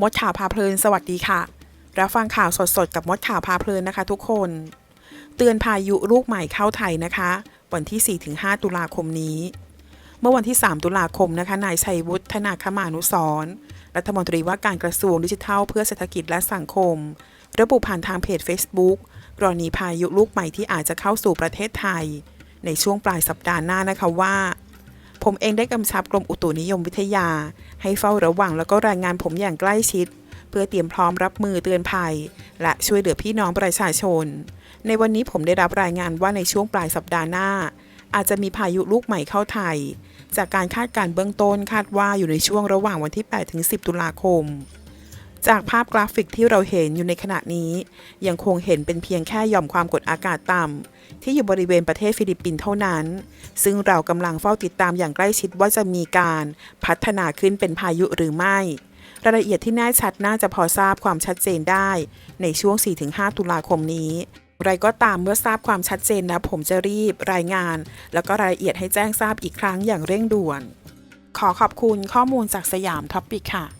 มดข่าวพาเพลิน สวัสดีค่ะ รับฟังข่าวสดๆ กับมดข่าวพาเพลินนะคะ ทุกคน เตือนพายุลูกใหม่เข้าไทยนะคะ วันที่ 4-5 ตุลาคมนี้ เมื่อวันที่ 3 ตุลาคมนะคะ นายชัยวุฒิธนาคมานุสรรัฐมนตรีว่าการกระทรวงดิจิทัล เพื่อเศรษฐกิจและสังคม ระบุผ่านทางเพจ Facebook กรณีพายุลูกใหม่ที่อาจจะเข้าสู่ประเทศไทย ในช่วงปลายสัปดาห์หน้านะคะว่า ผมเองได้กำชับกรมอุตุนิยมวิทยา ให้เฝ้าระวังแล้วก็รายงานผมอย่างใกล้ชิด เพื่อเตรียมพร้อมรับมือเตือนภัย และช่วยเหลือพี่น้องประชาชน ในวันนี้ผมได้รับรายงานว่าในช่วงปลายสัปดาห์หน้า อาจจะมีพายุลูกใหม่เข้าไทย จากการคาดการณ์เบื้องต้นคาดว่าอยู่ในช่วงระหว่างวันที่ 8 ถึง 10 ตุลาคม จากภาพกราฟิกที่เราเห็นอยู่ในขณะนี้ ยังคงเห็นเป็นเพียงแค่หย่อมความกดอากาศต่ำที่อยู่บริเวณประเทศฟิลิปปินส์เท่านั้น ซึ่งเรากำลังเฝ้าติดตามอย่างใกล้ชิดว่าจะมีการพัฒนาขึ้นเป็นพายุหรือไม่ รายละเอียดที่แน่ชัดน่าจะพอทราบความชัดเจนได้ ในช่วง 4-5 ตุลาคมนี้ไรก็ตามเมื่อทราบความชัดเจนแล้วผมจะรีบรายงาน แล้วก็รายละเอียดให้แจ้งทราบอีกครั้งอย่างเร่งด่วน ขอขอบคุณข้อมูลจากสยามท็อปปิกค่ะ